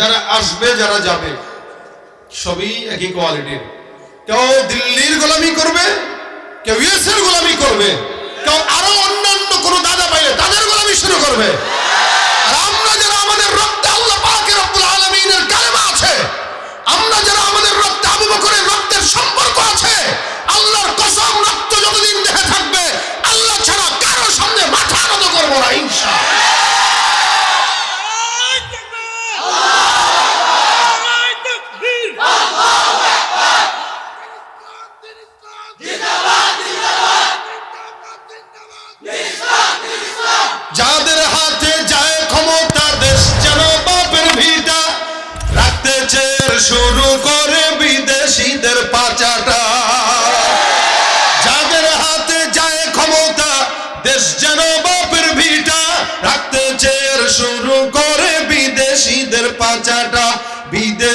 যারা আসবে, যারা যাবে, সবই একই কোয়ালিটির। কেউ দিল্লির গোলামি করবে, কেউ ইউএস এর গোলামি করবে, কেউ আরও অন্যান্য কোন দাদা পাইলে তাদের গোলামি শুরু করবে। আর আমরা যারা আমাদের রক্তে আল্লাহ পাকের রব্বুল আলামিনের কালেমা আছে, আমরা যারা আমাদের রক্তে আবু বকরের রক্তের সম্পর্ক আছে, আল্লাহর কসম রক্ত যতদিন দেহে থাকবে, আল্লাহ ছাড়া কারও সামনে মাথা নত করব না, ইনশাআল্লাহ।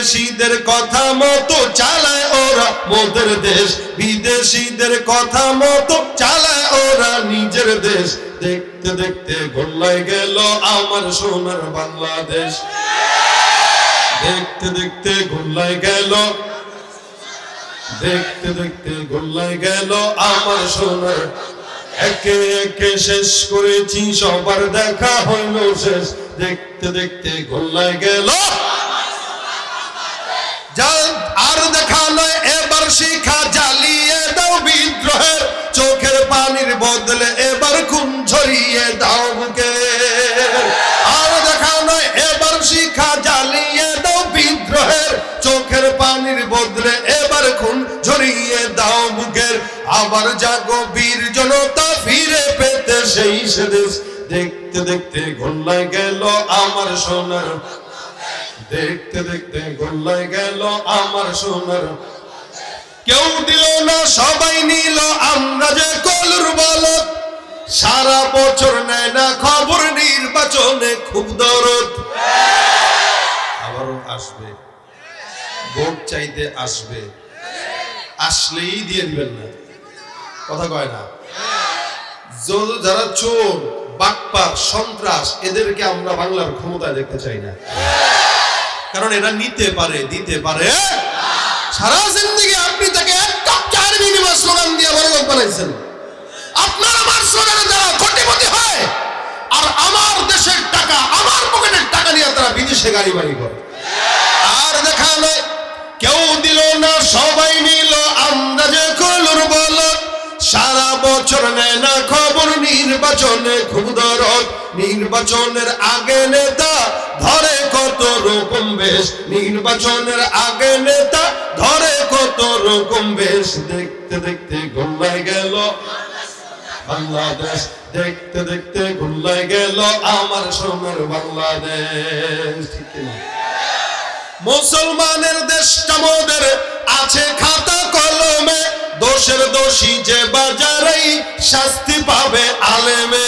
বিদেশিদের কথা মতো চালায় ওরা মোদের দেশ। বিদেশিদের কথা মতো চালায় ওরা নিজের দেশ। দেখতে দেখতে গোল্লায় গেল আমার সোনার বাংলাদেশ। দেখতে দেখতে গোল্লায় গেল, দেখতে দেখতে গোল্লায় গেল আমার সোনার। একে একে শেষ করেছি, সবার দেখা হইল শেষ। দেখতে দেখতে গোল্লায় গেল আবার জাগো বীর জনতা ফিরে পেতে সেই সে দেশ দেখতে দেখতে গোল্লায় গেল আমার সোনার দেখতে দেখতে গোল্লায় গেল আমার সোনার কেউ দিল না, সবাই নিল আমরা যে কলুর বলত সারা বছর নেয় না খবর নির্বাচনে খুব দরদ। আবারও আসবে। ভোট চাইতে আসবে। আসলেই দিয়ে দিবেন না। কথা কয় না? যারা চোর, বাটপার, সন্ত্রাস, এদেরকে আমরা বাংলার ক্ষমতায় দেখতে চাই না। কারণ এরা নিতে পারে, দিতে পারে। সারা জিন্দগি আপনি তাকে স্লোগান দিয়ে বড় লোক বানাইছেন। আপনার আমার স্লোগানে যারা কোটিপতি হয়, আর আমার দেশের টাকা, আমার পকেটের টাকা নিয়ে তারা বিদেশে গাড়ি বাড়ি করে। আর দেখা কেউ দিল না, সবাই নিল সারা বছর নেয় না খবর নির্বাচনে নির্বাচনের আগে নেতা ধরে কত রকম বেশ। নির্বাচনের আগে নেতা ধরে কত রকম বেশ। দেখতে দেখতে গোল্লায় গেল বাংলাদেশ। দেখতে দেখতে গেল আমার সোনার বাংলাদেশ? মুসলমানের মোদের আছে খাতা কলমে। দোষের দোষী যে বাজারেই শাস্তি পাবে আলেমে।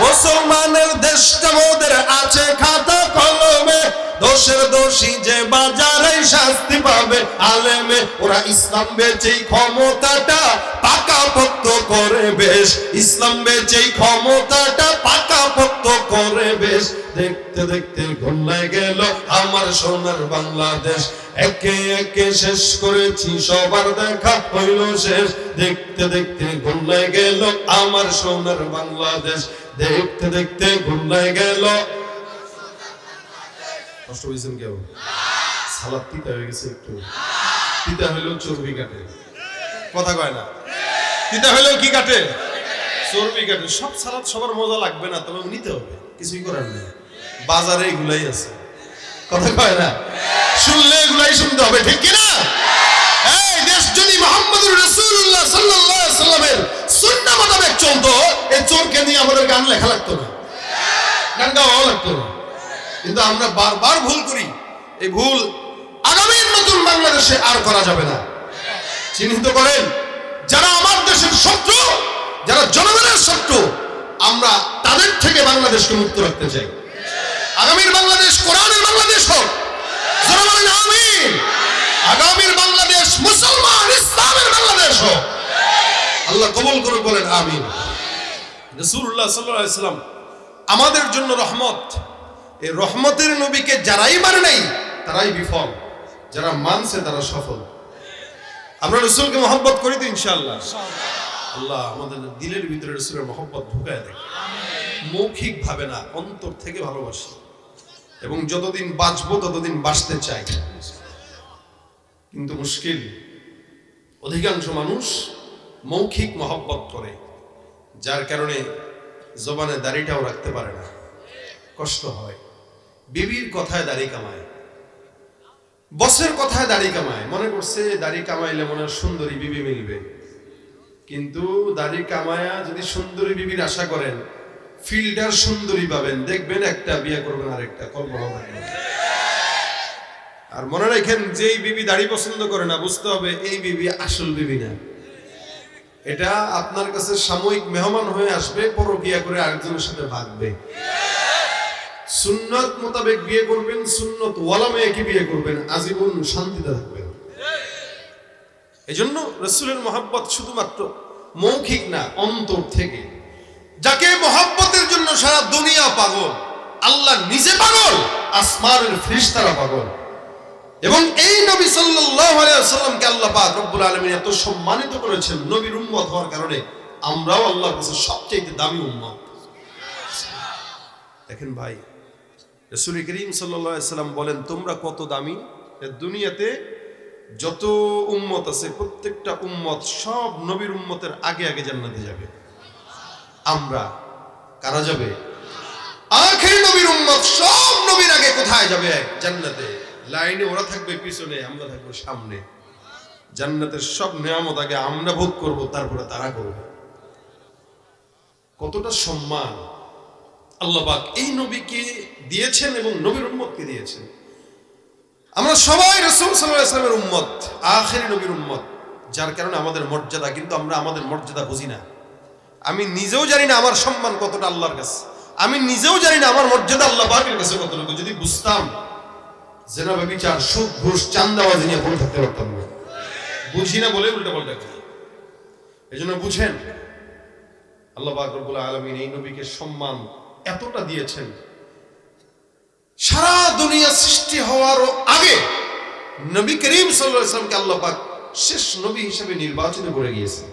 মুসলমানের দেশটা মোদের আছে খাতা কলমে। দোষের দোষী যে বাজারেই শাস্তি পাবে আলেমে। ওরা ইসলাম বেচেই ক্ষমতাটা পাকা পাকাপোক্ত করে বেশ। ইসলাম বেচেই ক্ষমতাটা পাকা পাকাপোক্ত করে বেশ। দেখতে দেখতে গোল্লায় গেল আমার সোনার বাংলাদেশ। একে একে শেষ করেছি, সবার দেখা হইল শেষ। দেখতে দেখতে গোল্লায় গেল আমার সোনার বাংলাদেশ। দেখতে দেখতে গোল্লায় গেল। কষ্ট হয়েছেন কেউ? সালাদ তিতা হয়ে গেছে একটু। তিতা হইলেও চর্বি কাটে। কথা কয় না? তিতা হইলেও কি কাটে? চর্বি কাটে। সব সালাদ সবার মজা লাগবে না তবে নিতে হবে। কিছুই করার নেই। বাজারে এগুলাই আছে। কথা কয় না? শুনলে এগুলাই শুনতে হবে, ঠিক কিনা? এই দেশ যদি মোহাম্মদুর রাসূলুল্লাহ সাল্লাল্লাহু আলাইহি সাল্লামের সুন্নাহ মোতাবেক চলতো, এই চোরকে নিয়ে আমাদের গান লেখা লাগতো না। গান গাওয়াও লাগতো না। কিন্তু আমরা বারবার ভুল করি। এই ভুল আগামীর নতুন বাংলাদেশে আর করা যাবে না। চিহ্নিত করেন, যারা আমার দেশের শত্রু, যারা জনগণের শত্রু, আমরা তাদের থেকে বাংলাদেশকে মুক্ত রাখতে চাই। আগামীর বাংলাদেশ কোরআনের বাংলাদেশ হোক। আগামীর বাংলাদেশ মুসলমান ইসলামের বাংলাদেশ হোক। আল্লাহ কবুল করে বলেন, আমিন। রসুল্লাহ সাল্লাম, আমাদের জন্য রহমত। এই রহমতের নবীকে যারাই মানে নাই, তারাই বিফল। যারা মানছে, তারা সফল। আমরা রসুলকে মহব্বত করি তো, ইনশাআল্লাহ। আল্লাহ আমাদের দিলের ভিতরে রসুলের মহব্বত ঢুকায় দেয়। মৌখিক ভাবে না, অন্তর থেকে ভালোবাসি। এবং যতদিন বাঁচবো, ততদিন বাঁচতে চাই। কিন্তু মুশকিল, অধিকাংশ মানুষ মৌখিক মহব্বত করে, যার কারণে জবানে দাড়িটাও রাখতে পারে না। কষ্ট হয়। বিবির কথায় দাড়ি কামায়। বসের কথায় দাড়ি কামায়। মনে করছে দাড়ি কামাইলে মনে সুন্দরী বিবি মিলবে। কিন্তু দাড়ি কামায়া যদি সুন্দরী বিবির আশা করেন ফিল্টার সুন্দরী পাবেন। দেখবেন একটা বিয়ে করবেন আরেকটা কল্পনা করবেন আর মনে রাখেন, যেই বিবি দাড়ি পছন্দ করে না, বুঝতে হবে এই বিবি আসল বিবি না। এটা আপনার কাছে সাময়িক মেহমান হয়ে আসবে, পরকিয়া করে আরেকজনের সাথে ভাগবে সুন্নত মোতাবেক বিয়ে করবেন, সুন্নত ওয়ালা মেয়েকে বিয়ে করবেন, আজীবন শান্তিতে থাকবেন। এই জন্য রসুলের মহাব্বত শুধুমাত্র মৌখিক না, অন্তর থেকে। যাকে মহাব্বতের জন্য সারা দুনিয়া পাগল, আল্লাহ নিজে পাগল, আসমানের ফ্রিস্তারা পাগল। এবং এই নবী ওয়াসাল্লামকে আল্লাহ পাক রব্বুল আলামিন এত সম্মানিত করেছেন নবীর উম্মত হওয়ার কারণে, আমরাও আল্লাহর কাছে সবচেয়ে দামি উম্মত। দেখেন ভাই, রসুল করিম সাল্লাম বলেন, তোমরা কত দামি? দুনিয়াতে যত উম্মত আছে, প্রত্যেকটা উম্মত সব নবীর উম্মতের আগে আগে জান্নাতে যাবে। আমরা কারা যাবে? আখের নবীর উম্মত সব নবীর আগে কোথায় যাবে? জান্নাতে। লাইনে ওরা থাকবে, পিছনে আমরা থাকব সামনে। জান্নাতের সব নিয়ামত আগে আমরা ভোগ করব, তারপরে তারা করবে। কতটা সম্মান আল্লাহবাক এই নবীকে দিয়েছেন এবং নবীর উম্মতকে দিয়েছেন। আমরা সবাই রসুল সাল্লামের উম্মত, আখেরি নবীর উম্মত। যার কারণে আমাদের মর্যাদা, কিন্তু আমরা আমাদের মর্যাদা বুঝি না। আমি নিজেও জানি না আমার সম্মান কতটা আল্লাহর কাছে। আমি নিজেও জানি না আমার মর্যাদা আল্লাহ পাকের কাছে কতটুকু। যদি বুঝতাম জেনাবে বিচার সুদ ঘুষ, চান্দাবাজি নিয়ে পড়ে থাকতে পারতাম না। বুঝি না বলে উল্টা পাল্টা করি। এই জন্য বুঝেন, আল্লাহ পাক রব্বুল আলমিন এই নবীকে সম্মান এতটা দিয়েছেন। সারা দুনিয়া সৃষ্টি হওয়ার আগে নবী করিম সাল্লামকে আল্লাহ পাক শেষ নবী হিসেবে নির্বাচিত করে গিয়েছেন।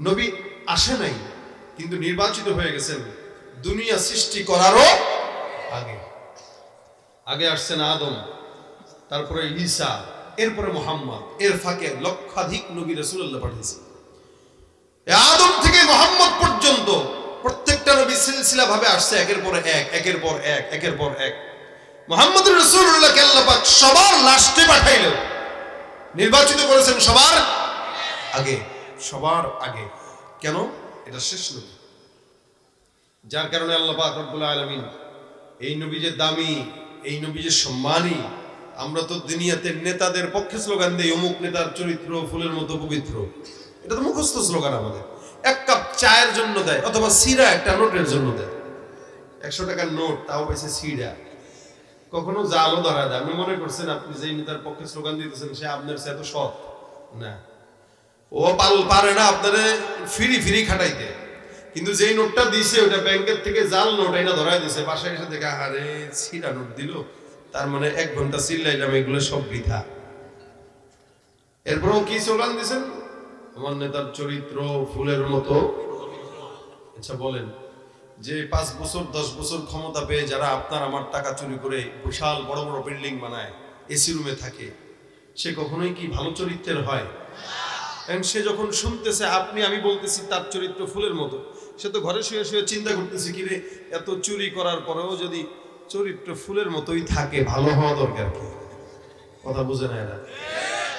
নবী আসে নাই, কিন্তু নির্বাচিত হয়ে গেছেন। দুনিয়া সৃষ্টি করারও আগে। আগে আসছেন আদম, তারপরে ঈসা, এরপরে মোহাম্মদ, এর ফাঁকে লক্ষাধিক নবী রসুল্লাহ পাঠিয়েছে আদম থেকে মোহাম্মদ পর্যন্ত প্রত্যেকটা নবী সিলসিলা ভাবে আসছে, একের পর এক, একের পর এক, একের পর এক। মোহাম্মদ রসুল্লাহকে আল্লাহ পাক সবার লাস্টে পাঠাইলেন নির্বাচিত করেছেন সবার আগে সবার আগে। কেন? এটা শেষ নবী। যার কারণে আল্লাহ পাক রব্বুল আলামিন এই নবী যে দামি, এই নবী যে সম্মানী, আমরা তো দুনিয়াতে নেতাদের পক্ষে স্লোগান দিই, অমুক নেতার চরিত্র ফুলের মতো পবিত্র। এটা তো মুখস্থ স্লোগান আমাদের। এক কাপ চায়ের জন্য দেয়, অথবা সিরা একটা নোটের জন্য দেয়। একশো টাকার নোট, তাও পাইছে সিরা। কখনো জালও ধরা যায় আপনি মনে করছেন, আপনি যেই নেতার পক্ষে স্লোগান দিতেছেন, সে আপনার সে এত সৎ? না। ও পাল পারে না আপনারে ফ্রি ফ্রি খাটাইতে। কিন্তু যেই নোটটা দিছে ওটা ব্যাংকের থেকে জাল নোট এটা ধরাই দিছে। বাসায় এসে দেখে, আরে সিরা নোট দিল। তার মানে এক ঘণ্টা চিল্লাইলাম, এগুলো সব বৃথা। এরপরেও কি স্লোগান দিছেন? আমার নেতার চরিত্র ফুলের মতো। আচ্ছা বলেন, যে পাঁচ বছর, দশ বছর ক্ষমতা পেয়ে যারা আপনার আমার টাকা চুরি করে বিশাল বড় বড় বিল্ডিং বানায়, এসি রুমে থাকে, সে কখনোই কি ভালো চরিত্রের হয়? সে যখন শুনতেছে, আপনি, আমি বলতেছি তার চরিত্র ফুলের মতো। সে তো ঘরে শুয়ে শুয়ে চিন্তা করতেছে, কি রে, এত চুরি করার পরেও যদি চরিত্র ফুলের মতোই থাকে, ভালো হওয়া দরকার কি? কথা বুঝে না। এরা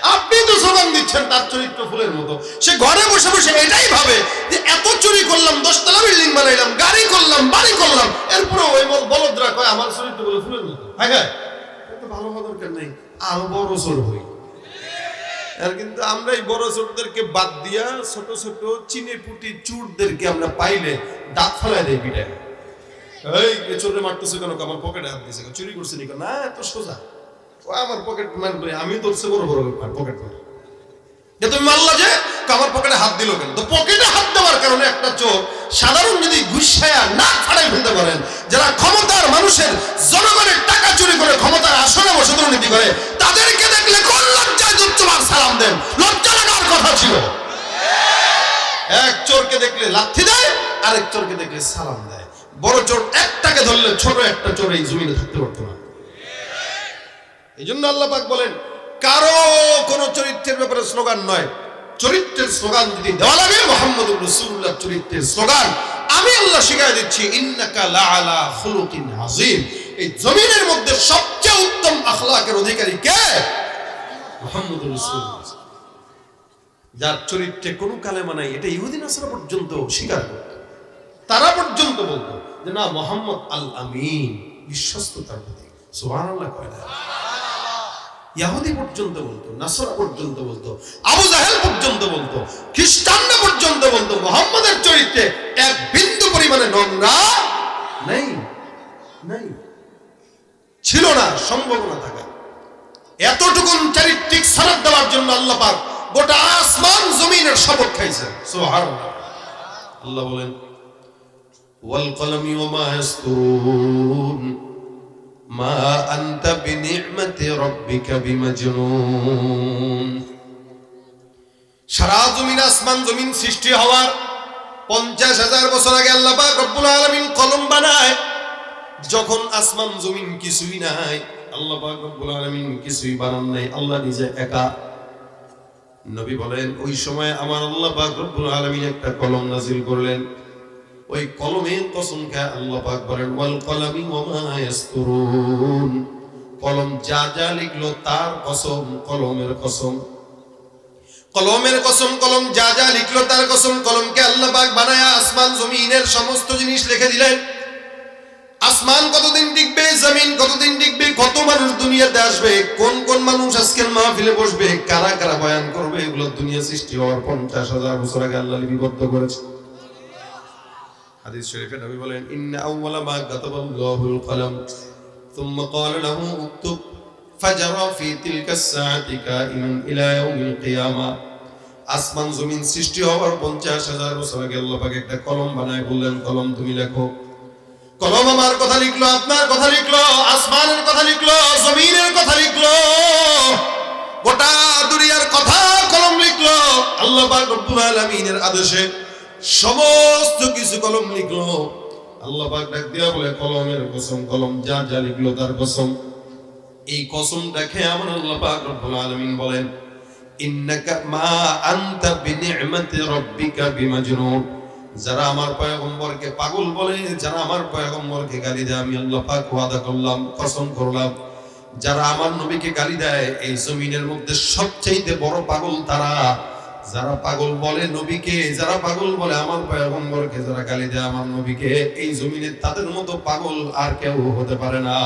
আপনি তো স্লোগান দিচ্ছেন তার চরিত্র ফুলের মতো। সে ঘরে বসে বসে এটাই ভাবে যে, এত চুরি করলাম, দশতলা বিল্ডিং বানাইলাম, গাড়ি করলাম, বাড়ি করলাম এরপরে ওই বল- বলদরা কয়, আমার চরিত্র বলে ফুলের মতো। হ্যাঁ হ্যাঁ। ভালো হওয়া দরকার নেই, আরও বড় চোর হই। আর কিন্তু আমরা এই বড় ছোটদেরকে বাদ দিয়া ছোট ছোট চিনে পুটি চুরদেরকে আমরা পাইলে দাঁত ফলাই দেয় পিটায় এই চোরে মারতেছে কেন? আমার পকেটে হাত দিয়েছে চুরি করছে নি না, এত সোজা। ও আমার পকেট মারবে আমি তোর বড় বড় পকেট যে তুমি মারলা যে? আমার পকেটে হাত দিল কেন? তো পকেটে হাত দেওয়ার কারণে একটা চোর সাধারণ যদি গুসায়া না ফাড়াই ফেলতে পারেন, যারা ক্ষমতার মানুষের জনগণের টাকা চুরি করে ক্ষমতার আসনে বসে দুর্নীতি করে, তাদেরকে দেখলে কোন লজ্জায় দুচ্চবার সালাম দেন? লজ্জা লাগার কথা ছিল। এক চোরকে দেখলে লাথি দেয়, আরেক চোরকে দেখলে সালাম দেয়। বড় চোর একটাকে ধরলে ছোট একটা চোর এই জমিনে থাকতে পারতো না। এই জন্য আল্লাহ পাক বলেন, কারও কোন চরিত্রের ব্যাপারে স্লোগান নয়। চরিত্রের স্লোগান যদি দেওয়া লাগে। মোহাম্মদ রসুল্লাহ চরিত্রের স্লোগান। আমি আল্লাহ শিখাই দিচ্ছি ইন্নাকা লাআলা খুলুকিন আযীম। এই জমিনের মধ্যে সবচেয়ে উত্তম আখলাকের অধিকারী কে? মোহাম্মদ রসুল্লাহ যার চরিত্রে কোনো কালেমা নাই এটা ইহুদিন আসরা পর্যন্ত স্বীকার করত। তারা পর্যন্ত বলতো যে না মোহাম্মদ আল আমিন বিশ্বস্ততার প্রতি সুবহানাল্লাহ কয় না? ইয়াহুদি পর্যন্ত বলতো, নাসরা পর্যন্ত বলতো, আবু জাহেল পর্যন্ত বলতো, খ্রিস্টানরা পর্যন্ত বলতো, মোহাম্মদের চরিত্রে এক বিন্দু পরিমাণে নোংরা নেই নেই। ছিল না, সম্ভাবনা থাকা। এতটুকুন চারিত্রিক সনদ দেওয়ার জন্য আল্লাহ পাক গোটা আসমান জমিনের শপথ খাইছেন, সুবহানাল্লাহ। আল্লাহ বলেন, ওয়াল কলমি ওয়া মা ইয়াসতুরুন। মা আনতা বিনি'মাতি রাব্বিকা বিমাজনুন। সারা জমিন আসমান জমিন সৃষ্টি হওয়ার পঞ্চাশ হাজার বছর আগে আল্লাহ পাক রব্বুল আলামিন কলম বানায়, যখন আসমান জমিন কিছুই নাই, আল্লাহ পাক রব্বুল আলামিন কিছুই বানান নাই, আল্লাহ নিজে একা। নবী বলেন, ওই সময় আমার আল্লাহ পাক রব্বুল আলামিন একটা কলম নাজিল করলেন। ওই কলমের কসম খায় আল্লাহ পাক বলেন, ওয়াল কলামি ওয়া মা ইয়াসতুরুন। কলম যা যা লিখলো তার কসম, কলমের কসম। কলমের কসম, কলম যা যা লিখলো তার কসম, কলমকে আল্লাহ পাক বানায়া আসমান, জমিনের সমস্ত জিনিস লিখে দিলেন। আসমান কতদিন টিকবে, জমিন কতদিন টিকবে, কত মানুষ দুনিয়াতে আসবে, কোন কোন মানুষ আজকের মাহফিলে বসবে, কারা কারা বয়ান করবে, এগুলো দুনিয়া সৃষ্টি হওয়ার পঞ্চাশ হাজার বছর আগে আল্লাহ লিপিবদ্ধ করেছে। হাদিস শরীফে নবী বলেন ইন্না আউওয়ালা মা কাতাবাল্লাহুল কলম ثم قال له اكتب فجرى في تلك الساعة كائنا إلى يوم القيامة আসমান জমিন সৃষ্টি হওয়ার পঞ্চাশ হাজার বছর আগে আল্লাহ পাক একটা কলম বানায় বললেন কলম তুমি লেখো কলম আমার কথা লিখলো আপনার কথা লিখলো আসমানের কথা লিখলো জমিনের কথা লিখলো গোটা দুনিয়ার কথা কলম লিখলো আল্লাহ পাক রব্বুল আলামিনের আদেশে সমস্ত কিছু কলম আল্লাহ ডাক দিয়া বলে, কলমের কসম, কলম যা যা লিখলো তার কসম। এই আমার আল্লাহ পাক রব্বুল আলামিন বলেন, ইন্নাকা মা আনতা বিমাজনুন। যারা আমার পয়গম্বরকে পাগল বলে, যারা আমার পয়গম্বরকে গালি দেয়, আমি আল্লাহ পাক ওয়াদা করলাম, কসম করলাম। যারা আমার নবীকে গালি দেয়, এই জমিনের মধ্যে সবচাইতে বড় পাগল তারা। যারা পাগল বলে নবীকে, যারা পাগল বলে আমার পয়গম্বরকে, যারা গালি দেয় আমার নবীকে, এই জমিনে তাদের মতো পাগল আর কেউ হতে পারে না।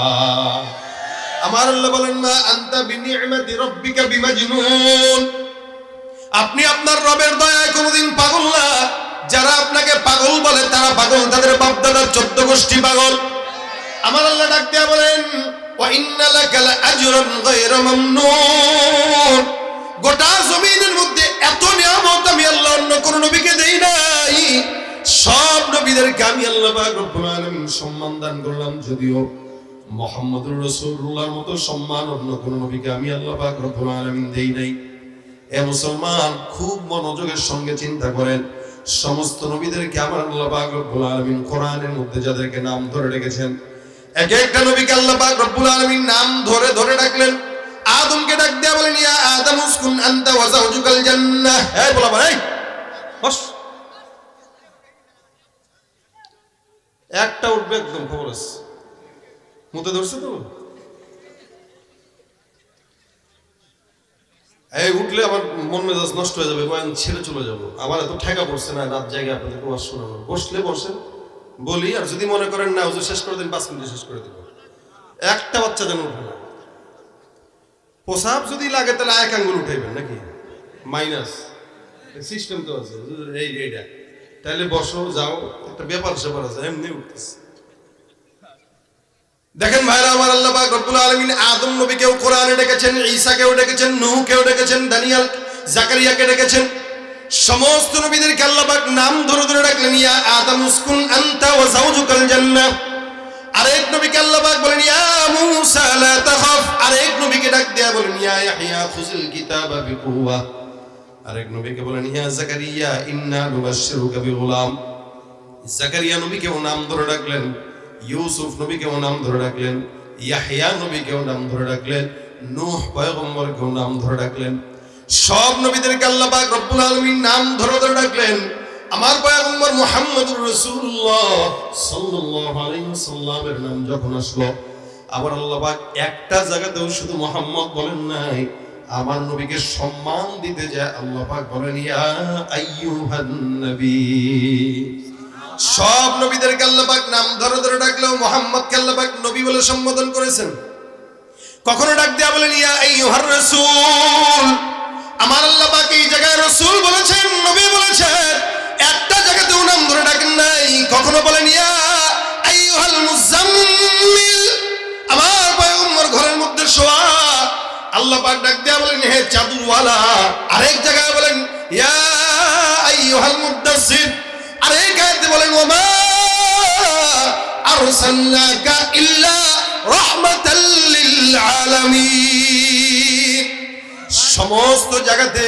আমার আল্লাহ বলেন না আন্তা বিনি'মাতি রাব্বিকা বিমাজনুন। আপনি আপনার রবের দয়ায় কোনোদিন পাগল না। যারা আপনাকে পাগল বলে, তারা পাগল, তাদের বাপ দাদার চোদ্দ গোষ্ঠী পাগল। আমার আল্লাহ ডাক দিয়া বলেন, ওয়া ইন্না লাকা লাআজরান গায়রা মামনুন। গোটা জমিনের মধ্যে এত নিয়ামত আমি আল্লাহ অন্য কোন নবীকে দেই নাই। সব নবীদেরকে আমি আল্লাহ সম্মান দান করলাম, যদিও মতো সম্মান অন্য কোন নবীকে আমি আল্লাহ পাক রব্বুল আলামিন দেই নাই। এ মুসলমান, খুব মনোযোগের সঙ্গে চিন্তা করেন, সমস্ত নবীদেরকে আমার আল্লাহ পাক রব্বুল আলামিন কোরআনের মধ্যে যাদেরকে নাম ধরে রেখেছেন, এক একটা নবীকে আল্লাহ পাক রব্বুল আলামিন নাম ধরে ধরে ডাকলেন। আদমকে ডাক দেয়া বলেন, ইয়া আদম উসকুন আনতা ওয়া যাওজুকাল জান্নাহ। এই বলা ভাই বস। একটা উঠবে একদম খবর আছে মুতে ধরছে তো? এই উঠলে আমার মন মেজাজ নষ্ট হয়ে যাবে বয়ান ছেড়ে চলে যাব। আমার এত ঠেকা পড়ছে না, রাত জায়গায় আপনাদেরকে ওয়াজ শোনাবো। বসলে বসেন, বলি, আর যদি মনে করেন না হুজুর শেষ করে দিন, পাঁচ মিনিটে শেষ করে দিব। একটা বাচ্চা যেন উঠে না। প্রসাব যদি লাগে তাহলে এক আঙ্গুল উঠাইবেন নাকি? মাইনাস সিস্টেম তো আছে এই এইটা। তাহলে বসো যাও একটা ব্যাপার স্যাপার আছে এমনি উঠতেছে। দেখেন ভাইরা আমার আল্লাহ পাক রব্বুল আলামিন আদম নবীকেও কোরআনে ডেকেছেন ঈসাকেও ডেকেছেন নূহকেও ডেকেছেন দানিয়াল জাকারিয়াকে ডেকেছেন। সমস্ত নবীদেরকে আল্লাহ পাক নাম ধরে ধরে ডাকলেন ইয়া আদম উসকুন আনতা ওয়া যাওজুকাল জান্নাহ। আরেক নবীকে আল্লাহ পাক বলেন ইয়া মূসা লা তাখাফ দেয়া বলেন, ইয়া ইয়াহইয়া খুযিল কিতাবা বিকুওয়া। আরেক নবীকে বলেন, ইয়া জাকারিয়া, ইন্না নুবাশশিরুকা বিগুলাম। জাকারিয়া নবীকেও নাম ধরে ডাকলেন, ইউসুফ নবীকেও নাম ধরে ডাকলেন, ইয়াহিয়া নবীকেও নাম ধরে ডাকলেন, নূহ পয়গম্বরকেও নাম ধরে ডাকলেন। সব নবীদেরকে আল্লাহ পাক রব্বুল আলামিন নাম ধরে ধরে ডাকলেন। আমার পয়গম্বর মুহাম্মদুর রাসূলুল্লাহ সাল্লাল্লাহু আলাইহি ওয়াসাল্লামের নাম যখন আসলো আবার আল্লাহ একটা জায়গাতেও শুধু মুহাম্মদ বলেন নাই। আমার নবীকে সম্মান দিতে যায় আল্লাহ পাক বলেন সব নবীদেরকে আল্লাহ পাক নাম ধরে ধরে ডাকলেও মোহাম্মদকে আল্লাহ পাক নবী বলে সম্বোধন করেছেন। কখনো ডাক দেয়া বলেন, ইয়া আইয়ুহার রাসূল। আমার আল্লাহ পাক এই জায়গায় রাসূল বলেছেন, নবী বলেছেন। একটা জায়গাতেও নাম ধরে ডাকেন নাই। কখনো বলেন, ইয়া আইয়ুহাল মুজাম্মিল আল্লাহ পাক ডাক দেয়া বলেন, হে চাদুরওয়ালা আরেক জায়গায় বলেন, ইয়া আইয়ুহাল মুদাসসির, আরেক আয়াতে বলেন, ওমা আরসালনাকা ইল্লা রাহমাতাল লিল আলামিন, সমস্ত জায়গাতে,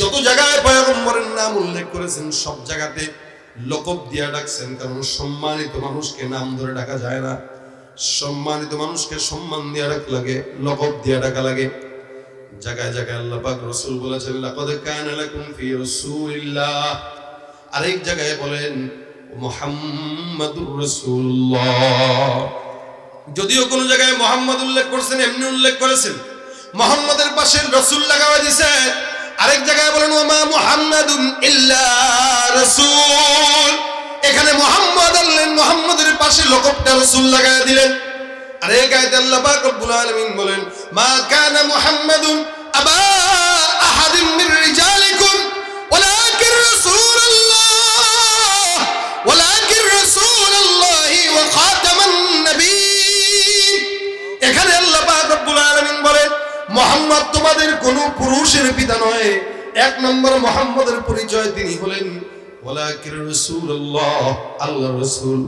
যত জায়গায় পয়গম্বরের নাম উল্লেখ করেছেন, সব জায়গাতে লোকব দিয়া ডাকছেন, কারণ সম্মানিত মানুষকে নাম ধরে ডাকা যায় না। সম্মানিত মানুষকে সম্মান দিয়া ডাক লাগে লকব দিয়া ডাকা লাগে। জায়গায় জায়গায় আল্লাহ পাক রাসূল বলেছেন, লাকাদ কানা লাকুম ফি রাসূলিল্লাহ। আরেক জায়গায় বলেন, মুহাম্মাদুর রাসূলুল্লাহ। যদিও কোন জায়গায় মোহাম্মদ উল্লেখ করেছেন, এমনি উল্লেখ করেছেন। মোহাম্মদের পাশে রসুল লাগাওয়া দিছে। আরেক জায়গায় বলেন ওমা মুহাম্মাদুন ইল্লা রাসূল। এখানে মোহাম্মদ আল্লেন মোহাম্মদের পাশে লকবটা রসুল লাগায় দিলেন। আরেক আয়াতে আল্লাহ পাক রব্বুল আলামিন বলেন, মা কানা মুহাম্মাদুন আবা আহাদিন মির রিজালিকুম, ওয়ালাকিন রাসূলুল্লাহ ওয়ালাকিন রাসূলুল্লাহ ওয়া খাতামান নবীন এখানে আল্লাহ পাক রব্বুল আলামিন বলেন, মোহাম্মদ তোমাদের কোন পুরুষের পিতা নয়, এক নম্বর মোহাম্মদের পরিচয় তিনি হলেন রাসূল।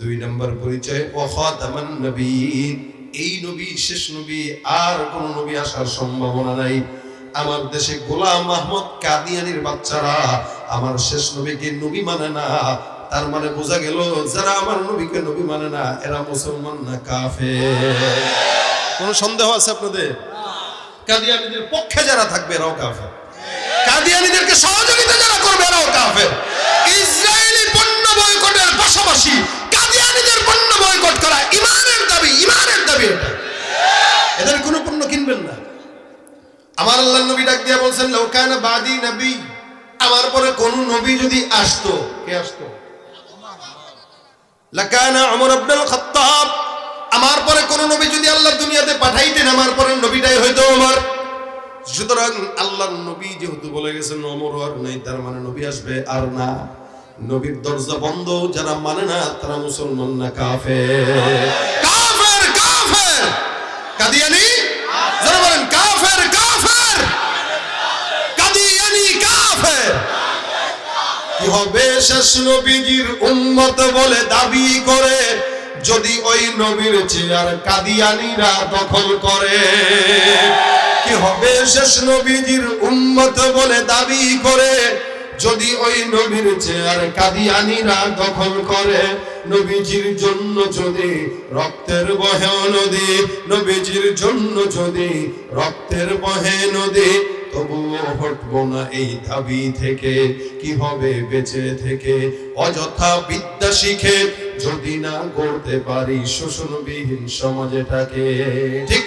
দুই নম্বর পরিচয়, ওয়া খাতামান নবীন। এই নবী, শেষ নবী, আর কোন নবী আসার সম্ভাবনা নাই। আমার দেশে গোলাম কাদিয়ানির বাচ্চারা আমার শেষ নবীকে নবী মানে না। তার মানে বোঝা গেল, যারা আমার নবীকে নবী মানে না, এরা মুসলমান না কাফে কোন সন্দেহ আছে আপনাদের? কাদিয়ানিদের পক্ষে যারা থাকবে, এরাও কাফের। কাদিয়ানিদেরকে সহযোগিতা যারা করবে এরাও কাফের। ইসরায়েলি পণ্য বয়কটের পাশাপাশি কাদিয়ানিদের পণ্য বয়কট করা ইমানের দাবি ইমানের দাবি এটা। এদের কোনো পণ্য কিনবেন না। আমার আল্লাহ নবী ডাক দিয়া বলছেন লৌকানা বাদি নবী। আমার পরে কোন নবী যদি আসতো, কে আসতো? লাকানা ওমর ইবনে খাত্তাব। আমার পরে কোন নবী যদি আল্লাহ দুনিয়াতে পাঠাইতেন, আমার পরে নবীটাই হয়তো ওমর সুতরাং আল্লাহর নবী যেহেতু বলে গেছেন ওমর আর নাই, তার মানে নবী আসবে আর না। নবীর দরজা বন্ধ, যারা মানে না, তারা মুসলমান না কাফে কাদিয়ানি? কাফের কি হবে শেষ নবীজির বলে দাবি করে, যদি ওই নবীর চেয়ার কাদিয়ানিরা দখল করে? কি হবে শেষ নবীজির বলে দাবি করে। যদি ওই নবীর চেয়ার কাদিয়ানিরা দখল করে, নবীজির জন্য যদি রক্তের বহে নদী, নবীজির জন্য যদি রক্তের বহে নদী, তবুও হটবো না এই দাবি থেকে। কি হবে বেঁচে থেকে? অযথা বিদ্যা শিখে যদি না গড়তে পারি শোষণবিহীন সমাজেটাকে। ঠিক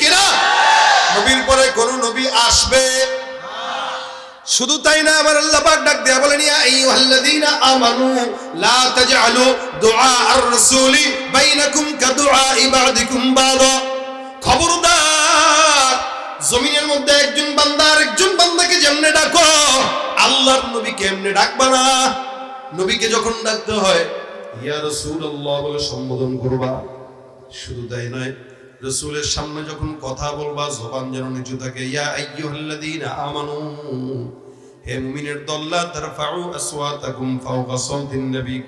নবীর পরে কোন নবী আসবে। শুধু তাই না আমার আল্লাহ পাক ডাক দেয়া বলেন, ইয়া আইয়ুহাল্লাযীনা আমানু, লা তাজআলু দুআ আর-রাসূলি বাইনাকুম কাদুআ ইবাদিকুম বাদা। খবরদার, জমিনের মধ্যে একজন বান্দা আর একজন বান্দাকে যেমনে ডাকো, আল্লাহর নবীকে এমনি ডাকবা না? নবীকে যখন ডাকতে হয়, ইয়া রাসূলুল্লাহ বলে সম্বোধন করবা। শুধু তাই নয় রসুলের সামনে যখন কথা বলবা, জবান যেন নিচু থাকে। নবী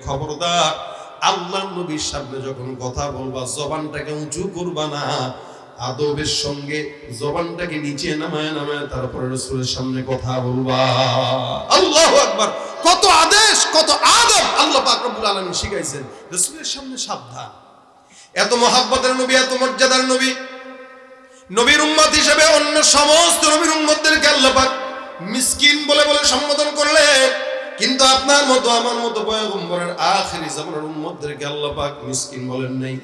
আল্লাহ নবীর সামনে যখন কথা বলবা, জবানটাকে উঁচু করবা না, আদবের সঙ্গে জবানটাকে নিচে নামায় নামায় তারপরে রসুলের সামনে কথা বলবা। আল্লাহু আকবার! কত আদেশ, কত আদব আল্লাহ পাক রব্বুল আলামিন শিখাইছেন। রসুলের সামনে সাবধান। এত মহাব্বতের নবী, এত মর্যাদার নবী। নবীর উম্মত হিসেবে অন্য সমস্ত নবীর উম্মতদেরকে আল্লাহ পাক মিসকিন বলে বলে সম্বোধন করলে, কিন্তু আপনার মতো, আমার মতো পয়গম্বরের আখেরি জামানের উম্মতদেরকে আল্লাহ পাক মিসকিন বলেন নাই।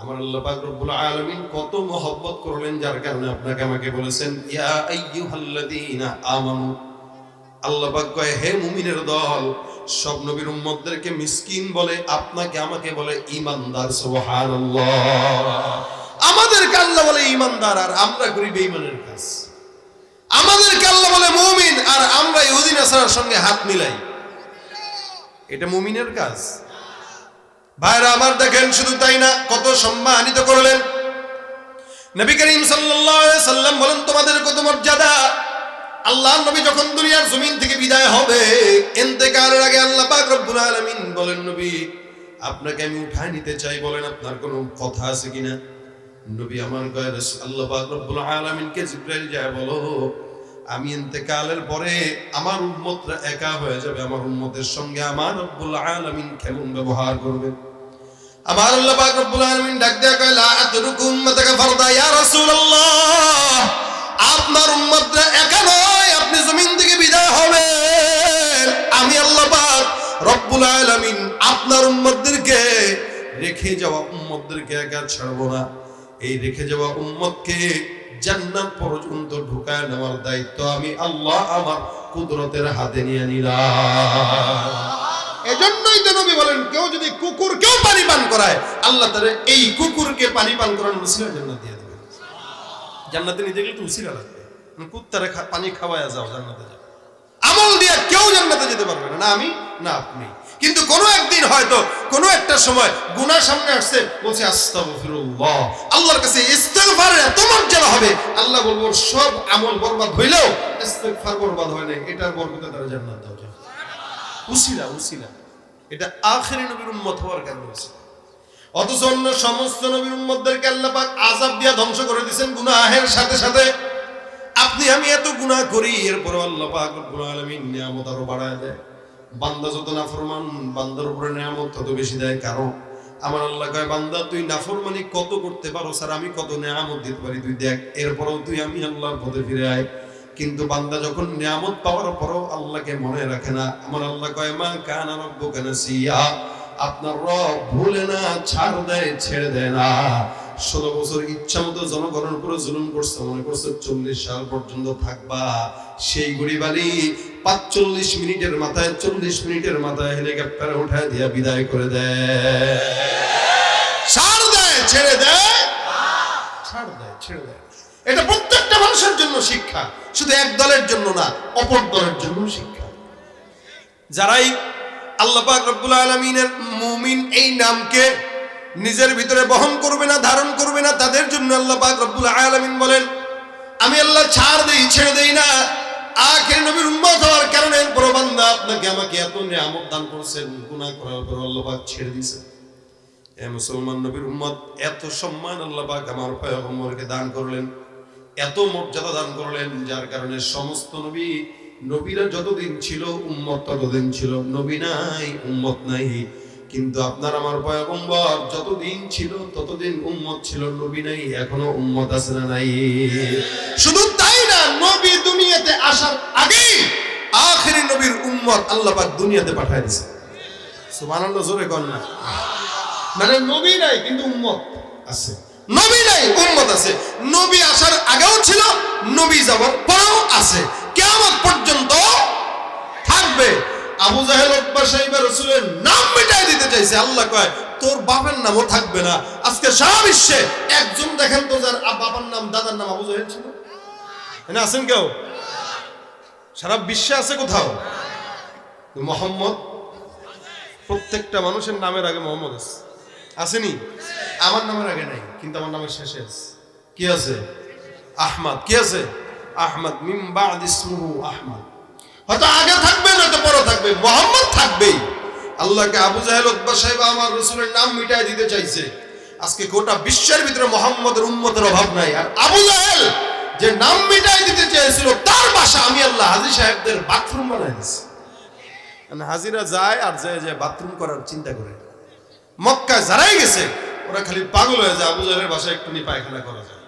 আমার আল্লাহ পাক রব্বুল আলামিন কত মহব্বত করলেন, যার কারণে আপনাকে আমাকে বলেছেন, ইয়া আইয়ুহাল্লাযীনা আমানু। আল্লাহ পাক কয়, হে মুমিনের দল সব নবীর উম্মতদেরকে মিসকিন বলে, আপনাকে আমাকে বলে ইমানদার সুবহানাল্লাহ। আমাদেরকে আল্লাহ বলে ইমানদার আর আমরা করি বেঈমানের কাজ। আমাদেরকে আল্লাহ বলে মুমিন, আর আমরা ইহুদি নাসারার সঙ্গে হাত মিলাই। এটা মুমিনের কাজ। ভাইরা, আমার দেখেন, শুধু তাই না, কত সম্মানিত করলেন। নবী করিম সাল্লাল্লাহু আলাইহি সাল্লাম বলেন, তোমাদের কত মর্যাদা। আল্লাহ নবী যখন দুনিয়ার জমিন থেকে বিদায় হবে, ইন্তেকালের আগে আল্লাহ পাক রব্বুল আলামিন বলেন, নবী, আপনাকে আমি উঠায় নিতে চাই বলেন, আপনার কোনো কথা আছে কিনা? নবী আমার কয় আল্লাহ পাক রব্বুল আলামিনকে জিবরাইল যায় বলো, আমি ইন্তেকালের পরে আমার উম্মতরা একা হয়ে যাবে, আমার উম্মতের সঙ্গে আমার রব্বুল আলামিন কেমন ব্যবহার করবে? আমার আল্লাহ পাক রব্বুল আলামিন ডাক দেয়া কয়, লা আতরুকু উম্মাতাকা ফারদা, ইয়া রাসূলুল্লাহ, আপনার উম্মতরা একা নয় জমিন থেকে বিদায় হবেন আমি আল্লাহ রব্বুল আলামিন আপনার উম্মতদেরকে রেখে যাওয়া উম্মতদেরকে একা ছাড়বো না। এই রেখে যাওয়া উম্মতকে জান্নাত পর্যন্ত ঢুকায় নেওয়ার দায়িত্ব আমি আল্লাহ আমার কুদরতের হাতে নিয়ে নিলাম। এজন্যই তো নবী বলেন, কেউ যদি কুকুর কেউ পানি পান করায়, আল্লাহ তারে এই কুকুরকে পানি পান করানোর মুসলিম জান্নাত দিয়ে দেবে জান্নাতে নিতে গেলে তো উসিলা লাগবে। কুত্তারে পানি খাওয়ায় যাও, জান্নাতে যাও। আমল দিয়ে কেউ জান্নাতে যেতে পারবে না। না আমি, না আপনি। কিন্তু কোনো একদিন হয়তো, কোনো একটা সময় গুনাহ সামনে আসছে, বলছে, আস্তাগফিরুল্লাহ। আল্লাহর কাছে ইস্তেগফারের এত মর্যাদা হবে। আল্লাহ বলব সব আমল বরবাদ হইলেও ইস্তেগফার বরবাদ হয় না এটার বরকতে তারা জান্নাত দাও উসিলা উসিলা। এটা আখেরি নবীর উম্মত হওয়ার কারণে হয়েছে অথচ অন্য সমস্ত নবীর উম্মতদেরকে আল্লাহ পাক আযাব দিয়া ধ্বংস করে দিয়েছেন গুনাহের সাথে সাথে। আপনি, আমি এত গুনাহ করি এরপর আল্লাহ পাক রব্বুল আলামিন নিয়ামত আরও বাড়ায় দেয়। বান্দা যত নাফরমান, বান্দার উপরে নিয়ামত তত বেশি দেয়। কারণ আমার আল্লাহ কয়, বান্দা, তুই নাফরমানি কত করতে পারো, স্যার? আমি কত নিয়ামত দিতে পারি? তুই দেখ, এরপরও তুই আমি আল্লাহর পথে ফিরে আয়। কিন্তু বান্দা যখন নিয়ামত পাওয়ার পরও আল্লাহকে মনে রাখে না, আমার আল্লাহ কয়, মা কানা রব্বুকা নাসিয়া। আপনার রব ভুলে না, ছাড় দেয়, ছেড়ে দেয় না। ষোলো বছর ইচ্ছা মতো জনগণের উপরে জুলুম করছে, মনে করছে চল্লিশ সাল পর্যন্ত থাকবা। সেই গরিবালি পাঁচচল্লিশ মিনিটের মাথায়, চল্লিশ মিনিটের মাথায় হেলিকপ্টারে উঠায় দিয়া বিদায় করে দেয়। ছাড় দেয়, ছেড়ে দেয়। ছাড় দেয়, ছেড়ে দেয়। এটা প্রত্যেকটা মানুষের জন্য শিক্ষা, শুধু এক দলের জন্য না, অপর দলের জন্য শিক্ষা। যারাই আল্লাহ রব্বুল আলামিনের মুমিন এই নামকে নিজের ভিতরে বহন করবে না, ধারণ করবে না, তাদের জন্য আল্লাহ পাক রব্বুল আলামিন বলেন, আমি আল্লাহ ছাড় দেই, ছেড়ে দেই না। আখের নবীর উম্মত হওয়ার কারণে বড় বান্দা আপনাকে আমাকে এত নিয়ামত দান করছেন গুনাহ করার পর আল্লাহ পাক ছেড়ে দিয়েছেন এ মুসলমান নবীর উম্মত, এত সম্মান আল্লাহ পাক আমার পয়গম্বরকে দান করলেন, এত মর্যাদা দান করলেন, যার কারণে সমস্ত নবী, নবীরা যতদিন ছিল, উম্মত ততদিন ছিল, নবী নাই, উম্মত নাই। কিন্তু আপনার আমার পয়গম্বর, যতদিন ছিল ততদিন উম্মত ছিল নবী নাই, এখনও উম্মত আছে না নাই। শুধু তাই না, নবী দুনিয়াতে আসার আগেই আখেরি নবীর উম্মত আল্লাহ পাক দুনিয়াতে পাঠায় দিয়েছে। সুবহানাল্লাহ, জোরে কর না। মানে নবী নাই, কিন্তু উম্মত আছে। নবী নাই, উম্মত আছে। নবী আসার আগেও ছিল, নবী যাওয়ার পরেও আছে। কিয়ামত পর্যন্ত থাকবে। আবু জাহেল উতবা সাহেব রাসূলের নাম মিটাই দিতে চাইছে। আল্লাহ কয়, তোর বাবার নামও থাকবে না। আজকে সারা বিশ্বে একজন দেখেন তো যার বাবার নাম, দাদার নাম আবু জাহেল ছিল? এখানে আছেন কেউ? সারা বিশ্বে আছে কোথাও? মোহাম্মদ, প্রত্যেকটা মানুষের নামের আগে মোহাম্মদ আছে। আসেনি? আমার নামের আগে নাই, কিন্তু আমার নামের শেষে আছে। কি আছে? আহমদ। কি আছে? আহমদ, মিম বাদ ইসমুহু আহমদ। হয়তো আগে থাকবে নয়তো পরে থাকবে মোহাম্মদ থাকবেই। আল্লাহকে আবু জাহেল, উকবা সাহেব আমার রসুলের নাম মিটাই দিতে চাইছে। আজকে গোটা বিশ্বের ভিতরে মোহাম্মদের, উম্মতের অভাব নাই। আর আবু জাহেল যে নাম মিটাই দিতে চেয়েছিল, তার বাসা আমি আল্লাহ হাজি সাহেবদের বাথরুম বানাই মানে হাজিরা যায় আর যায় যায় বাথরুম করার চিন্তা করে। মক্কায় যারাই গেছে, ওরা খালি পাগল হয়ে যায়। আবু জাহেলের বাসায় একটু পায়খানা করা যায়।